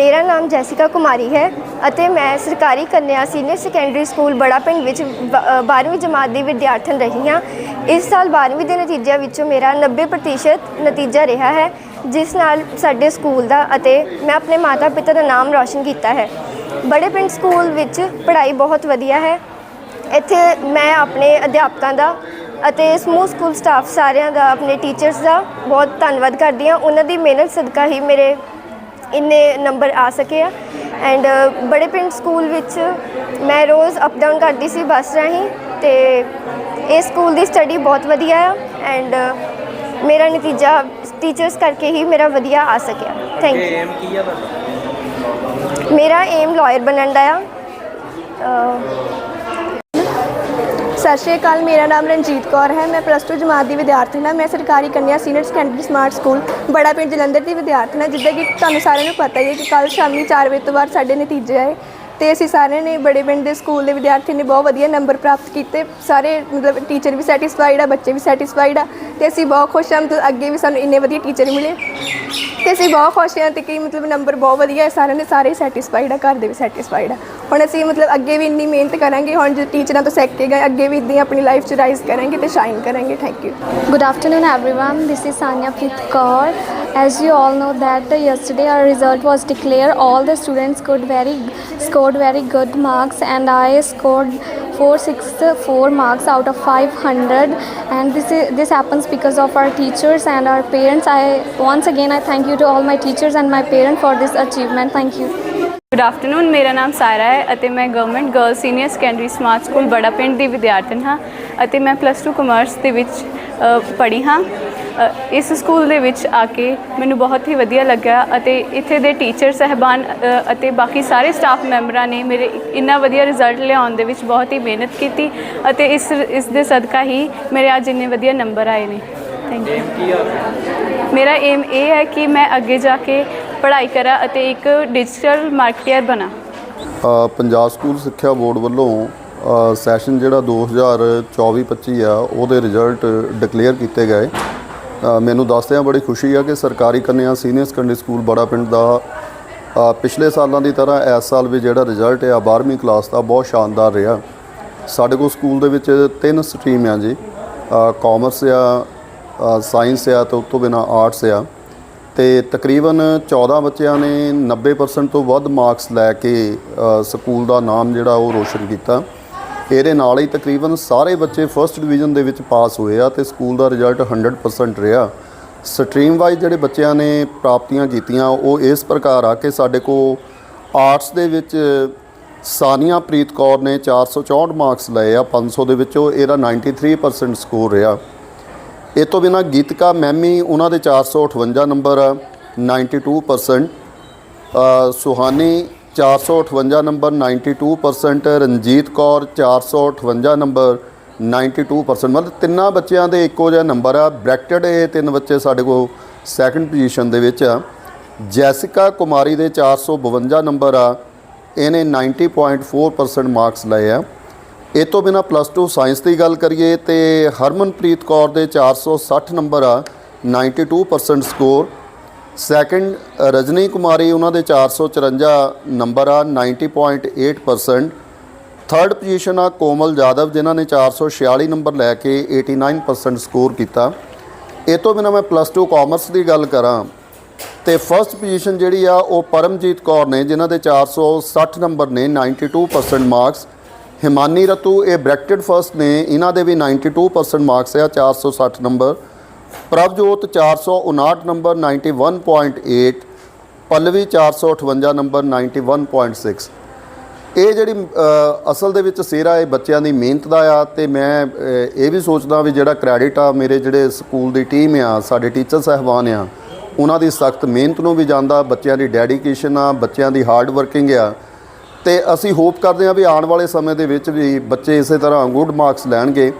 ਮੇਰਾ ਨਾਮ ਜੈਸਿਕਾ ਕੁਮਾਰੀ ਹੈ ਅਤੇ ਮੈਂ ਸਰਕਾਰੀ ਕੰਨਿਆ ਸੀਨੀਅਰ ਸੈਕੰਡਰੀ ਸਕੂਲ ਬੜਾ ਪਿੰਡ ਵਿੱਚ 12ਵੀਂ ਜਮਾਤ ਦੀ ਵਿਦਿਆਰਥਣ ਰਹੀ ਹਾਂ। ਇਸ ਸਾਲ 12ਵੀਂ ਦੇ ਨਤੀਜਿਆਂ ਵਿੱਚੋਂ ਮੇਰਾ 90% ਨਤੀਜਾ ਰਿਹਾ ਹੈ, ਜਿਸ ਨਾਲ ਸਾਡੇ ਸਕੂਲ ਦਾ ਅਤੇ ਮੈਂ ਆਪਣੇ ਮਾਤਾ ਪਿਤਾ ਦਾ ਨਾਮ ਰੌਸ਼ਨ ਕੀਤਾ ਹੈ। ਬੜੇ ਪਿੰਡ ਸਕੂਲ ਵਿੱਚ ਪੜ੍ਹਾਈ ਬਹੁਤ ਵਧੀਆ ਹੈ। ਇੱਥੇ ਮੈਂ ਆਪਣੇ ਅਧਿਆਪਕਾਂ ਦਾ ਅਤੇ ਸਮੂਹ ਸਕੂਲ ਸਟਾਫ ਸਾਰਿਆਂ ਦਾ, ਆਪਣੇ ਟੀਚਰਸ ਦਾ ਬਹੁਤ ਧੰਨਵਾਦ ਕਰਦੀ ਹਾਂ। ਉਹਨਾਂ ਦੀ ਮਿਹਨਤ ਸਦਕਾ ਹੀ ਮੇਰੇ ਇੰਨੇ ਨੰਬਰ ਆ ਸਕੇ ਆ। ਐਂਡ ਬੜੇ ਪਿੰਡ ਸਕੂਲ ਵਿੱਚ ਮੈਂ ਰੋਜ਼ ਅਪ ਡਾਊਨ ਕਰਦੀ ਸੀ ਬੱਸ ਰਾਹੀਂ ਤੇ ਇਹ ਸਕੂਲ ਦੀ ਸਟੱਡੀ ਬਹੁਤ ਵਧੀਆ ਆ। ਐਂਡ ਮੇਰਾ ਨਤੀਜਾ ਟੀਚਰਸ ਕਰਕੇ ਹੀ ਮੇਰਾ ਵਧੀਆ ਆ ਸਕਿਆ। ਥੈਂਕ ਯੂ ਏਮ ਕੀ ਆ ਤੁਹਾਡਾ? ਮੇਰਾ ਏਮ ਲਾਇਰ ਬਣਨ ਦਾ ਆ। ਸਤਿ ਸ਼੍ਰੀ ਅਕਾਲ, ਮੇਰਾ ਨਾਮ ਰਣਜੀਤ ਕੌਰ ਹੈ। ਮੈਂ ਪਲੱਸ 2 ਜਮਾਤ ਦੀ ਵਿਦਿਆਰਥਣ ਹਾਂ। ਮੈਂ ਸਰਕਾਰੀ ਕੰਨਿਆ senior secondary smart school Bara ਪਿੰਡ ਜਲੰਧਰ ਦੀ ਵਿਦਿਆਰਥਣ ਹਾਂ, ਜਿੱਦਾਂ ਕਿ ਤੁਹਾਨੂੰ ਸਾਰਿਆਂ ਨੂੰ ਪਤਾ ਹੀ ਹੈ ਕਿ ਕੱਲ ਸ਼ਾਮੀ 4 ਵਜੇ ਤੋਂ ਬਾਅਦ ਸਾਡੇ ਨਤੀਜੇ ਆਏ। ਤੇ ਅਸੀਂ ਸਾਰਿਆਂ ਨੇ ਬੜੇ ਪਿੰਡ ਦੇ ਸਕੂਲ ਦੇ ਵਿਦਿਆਰਥੀ ਨੇ ਬਹੁਤ ਵਧੀਆ ਨੰਬਰ ਪ੍ਰਾਪਤ ਕੀਤੇ ਸਾਰੇ ਮਤਲਬ ਟੀਚਰ ਵੀ ਸੈਟੀਸਫਾਈਡ ਆ ਬੱਚੇ ਵੀ ਸੈਟੀਸਫਾਈਡ ਆ ਤੇ ਅਸੀਂ ਬਹੁਤ ਖੁਸ਼ ਹਾਂ ਮਤਲਬ ਅੱਗੇ ਵੀ ਸਾਨੂੰ ਇੰਨੇ ਵਧੀਆ ਟੀਚਰ ਮਿਲੇ ਤੇ ਅਸੀਂ ਬਹੁਤ ਖੁਸ਼ ਹਾਂ ਤੇ ਕਿ ਮਤਲਬ ਨੰਬਰ ਬਹੁਤ ਵਧੀਆ ਹੈ ਸਾਰਿਆਂ ਨੇ ਸਾਰੇ ਸੈਟੀਸਫਾਈਡ ਆ ਘਰ ਦੇ ਵੀ ਸੈਟੀਸਫਾਈਡ ਆ ਹੁਣ ਅਸੀਂ ਮਤਲਬ ਅੱਗੇ ਵੀ ਇੰਨੀ ਮਿਹਨਤ ਕਰਾਂਗੇ ਹੁਣ ਜੋ ਟੀਚਰਾਂ ਤੋਂ ਸਿੱਖ ਕੇ ਗਏ ਅੱਗੇ ਵੀ ਇੱਦਾਂ ਆਪਣੀ ਲਾਈਫ 'ਚ ਰਾਈਜ਼ ਕਰਾਂਗੇ ਤੇ ਸ਼ਾਈਨ ਕਰਾਂਗੇ thank you Good afternoon, everyone. This is Sanya Preet Kaur. As you all know that uh, yesterday our result was declared. All the students scored very scored very good marks, and I scored 464 marks out of 500. And this is this happens because of our teachers and our parents. I once again I thank you to all my teachers and my parents for this achievement. Thank you. Good afternoon ਮੇਰਾ ਨਾਮ ਸਾਰਾ ਹੈ ਅਤੇ ਮੈਂ government girl senior secondary smart school Bara Pind ਦੀ ਵਿਦਿਆਰਥਣ ਹਾਂ ਅਤੇ ਮੈਂ plus 2 commerce ਦੇ ਵਿੱਚ ਪੜ੍ਹੀ ਹਾਂ। ਇਸ ਸਕੂਲ ਦੇ ਵਿੱਚ ਆ ਕੇ ਮੈਨੂੰ ਬਹੁਤ ਹੀ ਵਧੀਆ ਲੱਗਾ ਅਤੇ ਇੱਥੇ ਦੇ ਟੀਚਰ ਸਹਿਬਾਨ ਅਤੇ ਬਾਕੀ ਸਾਰੇ ਸਟਾਫ ਮੈਂਬਰਾਂ ਨੇ ਮੇਰੇ ਇੰਨਾ ਵਧੀਆ ਰਿਜ਼ਲਟ ਲਿਆਉਣ ਦੇ ਵਿੱਚ ਬਹੁਤ ਹੀ ਮਿਹਨਤ ਕੀਤੀ ਅਤੇ ਇਸ ਇਸ ਦੇ ਸਦਕਾ ਹੀ ਮੇਰੇ ਅੱਜ ਇੰਨੇ ਵਧੀਆ ਨੰਬਰ ਆਏ ਨੇ। ਥੈਂਕ ਯੂ ਮੇਰਾ ਏਮ ਇਹ ਹੈ ਕਿ ਮੈਂ ਅੱਗੇ ਜਾ ਕੇ ਪੜ੍ਹਾਈ ਕਰਾਂ ਅਤੇ ਇੱਕ ਡਿਜੀਟਲ ਮਾਰਕੀਟਰ ਬਣਾ। ਪੰਜਾਬ ਸਕੂਲ ਸਿੱਖਿਆ ਬੋਰਡ ਵੱਲੋਂ ਸੈਸ਼ਨ ਜਿਹੜਾ 2024-25 ਆ, ਉਹਦੇ ਰਿਜ਼ਲਟ ਡਿਕਲੇਅਰ ਕੀਤੇ ਗਏ। ਮੈਨੂੰ ਦੱਸਦਿਆਂ ਬੜੀ ਖੁਸ਼ੀ ਆ ਕਿ ਸਰਕਾਰੀ ਕੰਨਿਆ ਸੀਨੀਅਰ ਸੈਕੰਡਰੀ ਸਕੂਲ ਬੜਾ ਪਿੰਡ ਦਾ ਪਿਛਲੇ ਸਾਲਾਂ ਦੀ ਤਰ੍ਹਾਂ ਇਸ ਸਾਲ ਵੀ ਜਿਹੜਾ ਰਿਜ਼ਲਟ ਆ 12ਵੀਂ ਕਲਾਸ ਦਾ ਬਹੁਤ ਸ਼ਾਨਦਾਰ ਰਿਹਾ। ਸਾਡੇ ਕੋਲ ਸਕੂਲ ਦੇ ਵਿੱਚ ਤਿੰਨ ਸਟਰੀਮ ਆ ਜੀ। ਕਾਮਰਸ ਆ ਸਾਇੰਸ ਆ ਤੇ ਉਸ ਤੋਂ ਬਿਨਾ ਆਰਟਸ ਆ। ਤੇ ਤਕਰੀਬਨ 14 ਬੱਚਿਆਂ ਨੇ 90% ਤੋਂ ਵੱਧ ਮਾਰਕਸ ਲੈ ਕੇ ਸਕੂਲ ਦਾ ਨਾਮ ਜਿਹੜਾ ਉਹ ਰੋਸ਼ਨ ਕੀਤਾ। ਇਹਦੇ ਨਾਲ ਹੀ ਤਕਰੀਬਨ ਸਾਰੇ ਬੱਚੇ ਫਰਸਟ ਡਿਵੀਜ਼ਨ ਦੇ ਵਿੱਚ ਪਾਸ ਹੋਏ ਆ ਤੇ ਸਕੂਲ ਦਾ ਰਿਜ਼ਲਟ 100% ਰਿਹਾ। ਸਟਰੀਮ ਵਾਈਜ਼ ਜਿਹੜੇ ਬੱਚਿਆਂ ਨੇ ਪ੍ਰਾਪਤੀਆਂ ਕੀਤੀਆਂ, ਉਹ ਇਸ ਪ੍ਰਕਾਰ ਆ ਕਿ ਸਾਡੇ ਕੋਲ ਆਰਟਸ ਦੇ ਵਿੱਚ ਸਾਨੀਆ ਪ੍ਰੀਤ ਕੌਰ ਨੇ 464 ਮਾਰਕਸ ਲਏ ਆ 500 ਦੇ ਵਿੱਚੋਂ ਇਹਦਾ 93% ਸਕੋਰ ਰਿਹਾ। ਇਹ ਤੋਂ ਬਿਨਾ ਗੀਤਕਾ ਮੈਮੀ ਉਹਨਾਂ ਦੇ 458 ਨੰਬਰ ਆ 92% ਅ, ਸੁਹਾਨੀ 458 ਨੰਬਰ 92% ਰਣਜੀਤ ਕੌਰ 458 ਨੰਬਰ 92% ਮਤਲਬ ਤਿੰਨਾਂ ਬੱਚਿਆਂ ਦੇ ਇੱਕੋ ਜਿਹਾ ਨੰਬਰ ਆ। ਬ੍ਰੈਕਟਡ ਇਹ ਤਿੰਨ ਬੱਚੇ ਸਾਡੇ ਕੋਲ ਸੈਕੰਡ ਪੋਜੀਸ਼ਨ ਦੇ ਵਿੱਚ ਆ। ਜੈਸਿਕਾ ਕੁਮਾਰੀ ਦੇ 452 ਨੰਬਰ ਆ। ਇਹਨੇ 90.4% ਮਾਰਕਸ ਲਏ ਆ। ਇਹ ਤੋਂ ਬਿਨਾ ਪਲੱਸ 2 ਸਾਇੰਸ ਦੀ ਗੱਲ ਕਰੀਏ ਤੇ ਹਰਮਨਪ੍ਰੀਤ ਕੌਰ ਦੇ 460 ਨੰਬਰ ਆ 92% ਸਕੋਰ ਸੈਕੰਡ ਰਜਨੀ ਕੁਮਾਰੀ, ਉਹਨਾਂ ਦੇ 454 ਨੰਬਰ ਆ 90.8% ਥਰਡ ਪੋਜੀਸ਼ਨ ਆ, ਕੋਮਲ ਜਾਦਵ, ਜਿਨ੍ਹਾਂ ਨੇ 446 ਨੰਬਰ ਲੈ ਕੇ 89% ਸਕੋਰ ਕੀਤਾ। ਇਹ ਤੋਂ ਬਿਨਾ ਮੈਂ ਪਲੱਸ 2 ਕਾਮਰਸ ਦੀ ਗੱਲ ਕਰਾਂ। ਤੇ ਫਰਸਟ ਪੋਜੀਸ਼ਨ ਜਿਹੜੀ ਆ, ਉਹ ਪਰਮਜੀਤ ਕੌਰ ਨੇ, ਜਿਨ੍ਹਾਂ ਦੇ 460 ਨੰਬਰ ਨੇ 92% ਮਾਰਕਸ ਹਿਮਾਨੀ ਰਤੂ, ਇਹ ਬ੍ਰੈਕਟਡ ਫਰਸਟ ਨੇ, ਇਹਨਾਂ ਦੇ ਵੀ 92% ਮਾਰਕਸ ਆ 460 number Prabhjot 459 number 91.8 Pallavi 458 number 91.6 ਇਹ ਜਿਹੜੀ ਅਸਲ ਦੇ ਵਿੱਚ ਸਿਹਰਾ ਇਹ ਬੱਚਿਆਂ ਦੀ ਮਿਹਨਤ ਦਾ ਆ, ਤੇ ਮੈਂ ਇਹ ਵੀ ਸੋਚਦਾ ਵੀ ਜਿਹੜਾ ਕ੍ਰੈਡਿਟ ਆ, ਮੇਰੇ ਜਿਹੜੇ ਸਕੂਲ ਦੀ ਟੀਮ ਆ, ਸਾਡੇ ਟੀਚਰ ਸਹਿਬਾਨ ਆ, ਉਹਨਾਂ ਦੀ ਸਖਤ ਮਿਹਨਤ ਨੂੰ ਵੀ ਜਾਂਦਾ ਬੱਚਿਆਂ ਦੀ ਡੈਡੀਕੇਸ਼ਨ ਆ, ਬੱਚਿਆਂ ਦੀ ਹਾਰਡ ਵਰਕਿੰਗ ਆ। ਤੇ ਅਸੀਂ ਹੋਪ ਕਰਦੇ ਹਾਂ ਵੀ ਆਉਣ ਵਾਲੇ ਸਮੇਂ ਦੇ ਵਿੱਚ ਵੀ ਬੱਚੇ ਇਸੇ ਤਰ੍ਹਾਂ ਗੁੱਡ ਮਾਰਕਸ ਲੈਣਗੇ।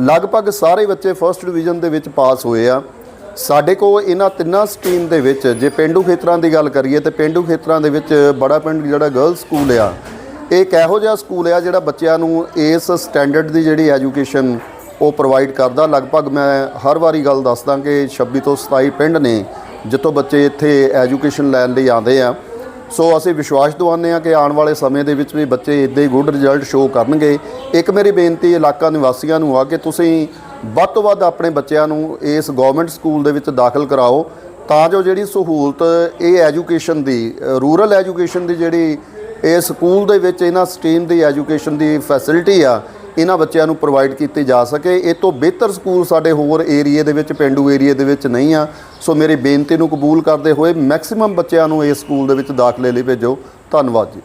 ਲਗਭਗ ਸਾਰੇ ਬੱਚੇ ਫਰਸਟ ਡਿਵੀਜ਼ਨ ਦੇ ਵਿੱਚ ਪਾਸ ਹੋਏ ਆ। ਸਾਡੇ ਕੋਲ ਇਹਨਾਂ ਤਿੰਨਾਂ ਸਟਰੀਮ ਦੇ ਵਿੱਚ ਜੇ ਪਿੰਡੂ ਖੇਤਰਾਂ ਦੀ ਗੱਲ ਕਰੀਏ ਤੇ ਪਿੰਡੂ ਖੇਤਰਾਂ ਦੇ ਵਿੱਚ ਬੜਾ ਪਿੰਡ ਜਿਹੜਾ ਗਰਲਸ ਸਕੂਲ ਆ, ਇਹ ਇੱਕ ਇਹੋ ਜਿਹਾ ਸਕੂਲ ਆ ਜਿਹੜਾ ਬੱਚਿਆਂ ਨੂੰ ਇਸ ਸਟੈਂਡਰਡ ਦੀ ਜਿਹੜੀ ਐਜੂਕੇਸ਼ਨ ਉਹ ਪ੍ਰੋਵਾਈਡ ਕਰਦਾ। ਲਗਭਗ ਮੈਂ ਹਰ ਵਾਰੀ ਗੱਲ ਦੱਸਦਾ ਕਿ 26 ਤੋਂ 27 ਪਿੰਡ ਨੇ, ਜਿੱਥੋਂ ਬੱਚੇ ਇੱਥੇ ਐਜੂਕੇਸ਼ਨ ਲੈਣ ਲਈ ਆਉਂਦੇ ਆ। ਸੋ ਅਸੀਂ ਵਿਸ਼ਵਾਸ ਦਿਵਾਉਂਦੇ ਹਾਂ ਕਿ ਆਉਣ ਵਾਲੇ ਸਮੇਂ ਦੇ ਵਿੱਚ ਵੀ ਬੱਚੇ ਇਦਾਂ ਹੀ ਗੁੱਡ ਰਿਜ਼ਲਟ ਸ਼ੋਅ ਕਰਨਗੇ। ਇੱਕ ਮੇਰੀ ਬੇਨਤੀ ਇਲਾਕਾ ਨਿਵਾਸੀਆਂ ਨੂੰ ਆ ਕਿ ਤੁਸੀਂ ਵੱਧ ਤੋਂ ਵੱਧ ਆਪਣੇ ਬੱਚਿਆਂ ਨੂੰ ਇਸ ਗਵਰਨਮੈਂਟ ਸਕੂਲ ਦੇ ਵਿੱਚ ਦਾਖਲ ਕਰਾਓ ਤਾਂ ਜੋ ਜਿਹੜੀ ਸਹੂਲਤ ਇਹ ਐਜੂਕੇਸ਼ਨ ਦੀ ਰੂਰਲ ਐਜੂਕੇਸ਼ਨ ਦੀ ਜਿਹੜੀ ਇਹ ਸਕੂਲ ਦੇ ਵਿੱਚ ਇਹਨਾਂ ਸਟਰੀਮ ਦੀ ਐਜੂਕੇਸ਼ਨ ਦੀ ਫੈਸਿਲਿਟੀ ਆ ਇਹਨਾਂ ਬੱਚਿਆਂ ਨੂੰ ਪ੍ਰੋਵਾਈਡ ਕੀਤੀ ਜਾ ਸਕੇ। ਇਹ ਤੋਂ ਬਿਹਤਰ ਸਕੂਲ ਸਾਡੇ ਹੋਰ ਏਰੀਏ ਦੇ ਵਿੱਚ, ਪਿੰਡੂ ਏਰੀਏ ਦੇ ਵਿੱਚ ਨਹੀਂ ਆ। ਸੋ ਮੇਰੀ ਬੇਨਤੀ ਨੂੰ ਕਬੂਲ ਕਰਦੇ ਹੋਏ ਮੈਕਸਿਮਮ ਬੱਚਿਆਂ ਨੂੰ ਇਸ ਸਕੂਲ ਦੇ ਵਿੱਚ ਦਾਖਲੇ ਲਈ ਭੇਜੋ। ਧੰਨਵਾਦ ਜੀ।